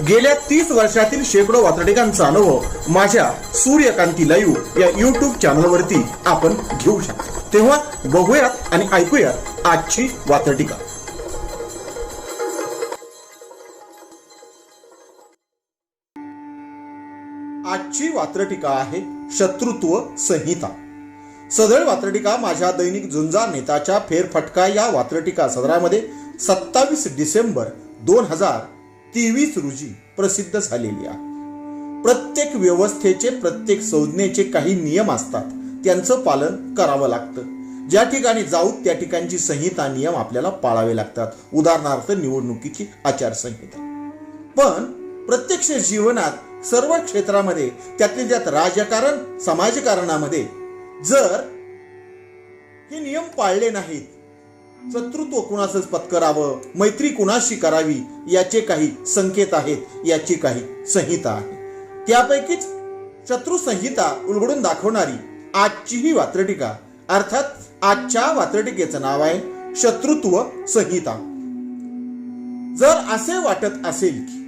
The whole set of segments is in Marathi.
गेल्या तीस वर्षातील शेकडो वातडिकांचा अनुभव माझ्या सूर्यकांती लाईव्ह या युट्यूब चॅनलवरती आपण घेऊ शकतो. तेव्हा बघूयात आणि ऐकूयात आजची वातडिका आजची वात्रटिका आहे शत्रुत्व संहिता. सदळ वात्रटिका माझ्या दैनिक झुंजा नेताच्या फेरफटका या वात्रटिका सदरामध्ये सत्तावीस डिसेंबर दोन हजार तेवीस रोजी प्रसिद्ध झालेली आहे. प्रत्येक व्यवस्थेचे प्रत्येक संज्ञेचे काही नियम असतात. त्यांचं पालन करावं लागतं. ज्या ठिकाणी जाऊ त्या ठिकाणची संहिता नियम आपल्याला पाळावे लागतात. उदाहरणार्थ निवडणुकीची आचारसंहिता. पण प्रत्यक्ष जीवनात सर्व क्षेत्रामध्ये त्यातल्या त्यात राजकारण समाजकारणामध्ये जर हे नियम पाळले नाहीत शत्रुत्व कुणासच पत्करावं मैत्री कुणाशी करावी याचे काही संकेत आहेत याची काही संहिता आहे. त्यापैकीच शत्रू संहिता उलगडून दाखवणारी आजची ही वात्रटिका अर्थात आजच्या वात्रटिकेचं नाव आहे शत्रुत्व संहिता. जर असे वाटत असेल की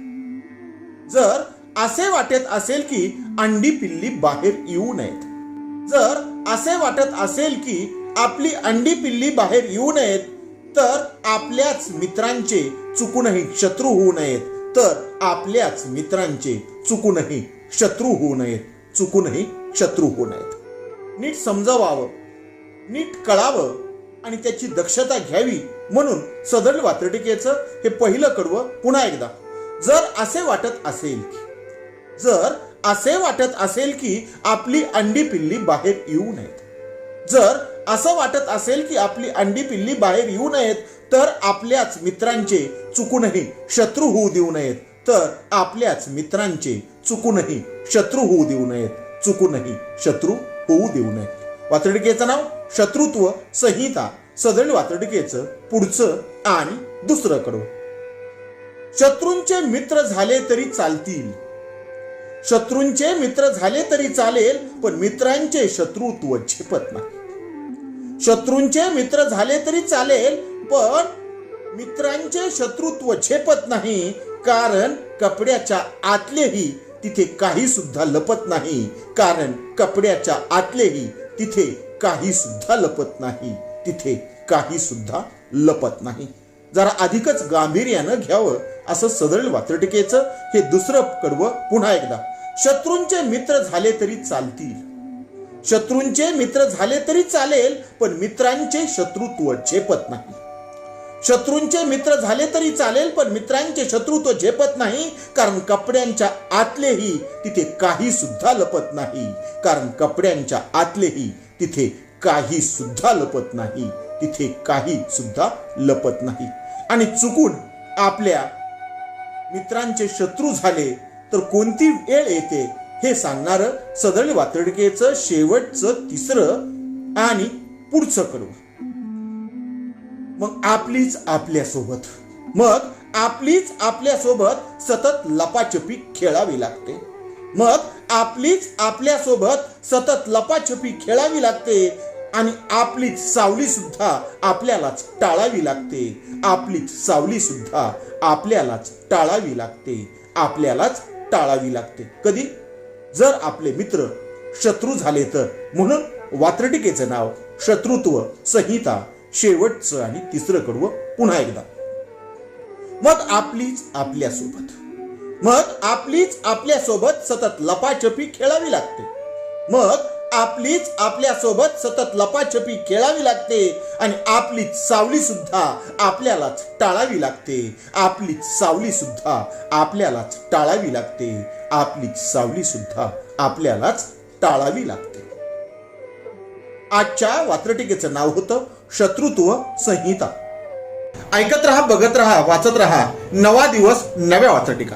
जर असे वाटत असेल की अंडी पिल्ली बाहेर येऊ नयेत जर असे वाटत असेल की आपली अंडी पिल्ली बाहेर येऊ नयेत तर आपल्याच मित्रांचे चुकूनही शत्रू होऊ नयेत. तर आपल्याच मित्रांचे चुकूनही शत्रू होऊ नयेत. चुकूनही शत्रू होऊ नयेत. नीट समजावावं नीट कळावं आणि त्याची दक्षता घ्यावी म्हणून सदळ वात्रटिकेचं हे पहिलं कडवं पुन्हा एकदा. जर असे वाटत असेल की जर असे वाटत असेल की आपली अंडी पिल्ली बाहेर येऊ नयेत जर असं वाटत असेल की आपली अंडी पिल्ली बाहेर येऊ नयेत तर आपल्याच मित्रांचे चुकूनही शत्रू होऊ देऊ नयेत. तर आपल्याच मित्रांचे चुकूनही शत्रू होऊ देऊ नयेत. चुकूनही शत्रू होऊ देऊ नयेत. वातडिकेचं नाव शत्रुत्व संहिता. सदळ वातडिकेचं पुढचं आणि दुसरं कडवं. शत्रूंचे मित्र झाले तरी चालतील. शत्रूंचे मित्र झाले तरी चालेल पण मित्रांचे शत्रुत्व झेपत नाही. शत्रूंचे मित्र झाले तरी चालेल पण मित्रांचे शत्रुत्व झेपत नाही कारण कपड्याच्या आतलेही तिथे काही सुद्धा लपत नाही. कारण कपड्याच्या आतलेही तिथे काही सुद्धा लपत नाही. तिथे काही सुद्धा लपत नाही. जरा अधिकच गांभीर्यानं घ्यावं असं सदळ वात्रटिकेचं हे दुसरं कडवं पुन्हा एकदा. शत्रूंचे मित्र झाले तरी चालतील. शत्रूंचे मित्र झाले तरी चालेल पण मित्रांचे शत्रुत्व झेपत नाही. शत्रूंचे मित्र झाले तरी चालेल पण मित्रांचे शत्रुत्व झेपत नाही कारण कपड्यांच्या आतलेही तिथे काही सुद्धा लपत नाही. कारण कपड्यांच्या आतलेही तिथे काही सुद्धा लपत नाही. तिथे काही सुद्धा लपत नाही. आणि चुकून आपल्या मित्रांचे शत्रू झाले तर कोणती वेळ येते? हे सांगणार सदळ वातडकेचं शेवटचं तिसरं आणि पुढचं कडवं मग आपलीच आपल्यासोबत. मग आपलीच आपल्यासोबत सतत लपाछपी खेळावी लागते. मग आपलीच आपल्यासोबत सतत लपाछपी खेळावी लागते आणि आपलीच सावली सुद्धा आपल्यालाच टाळावी लागते. आपलीच सावली सुद्धा आपल्यालाच टाळावी लागते. आपल्यालाच टाळावी लागते. कधी? जर आपले मित्र शत्रू झाले तर. म्हणून वात्रटिकेचं नाव शत्रुत्व संहिता शेवटचं आणि तिसरं कडवं पुन्हा एकदा. मग आपलीच आपल्यासोबत. मग आपलीच आपल्यासोबत सतत लपाछपी खेळावी लागते. मग आपलीच आपल्यासोबत सतत लपाछपी खेळावी लागते आणि आपलीच सावली सुद्धा आपल्यालाच टाळावी लागते. आपलीच सावली सुद्धा आपल्यालाच टाळावी लागते. आपलीच सावली सुद्धा आपल्यालाच टाळावी लागते. आजच्या वात्रटिकेचं नाव होतं शत्रुत्व संहिता. ऐकत रहा बघत रहा वाचत रहा. नवा दिवस नव्या वात्रटिका.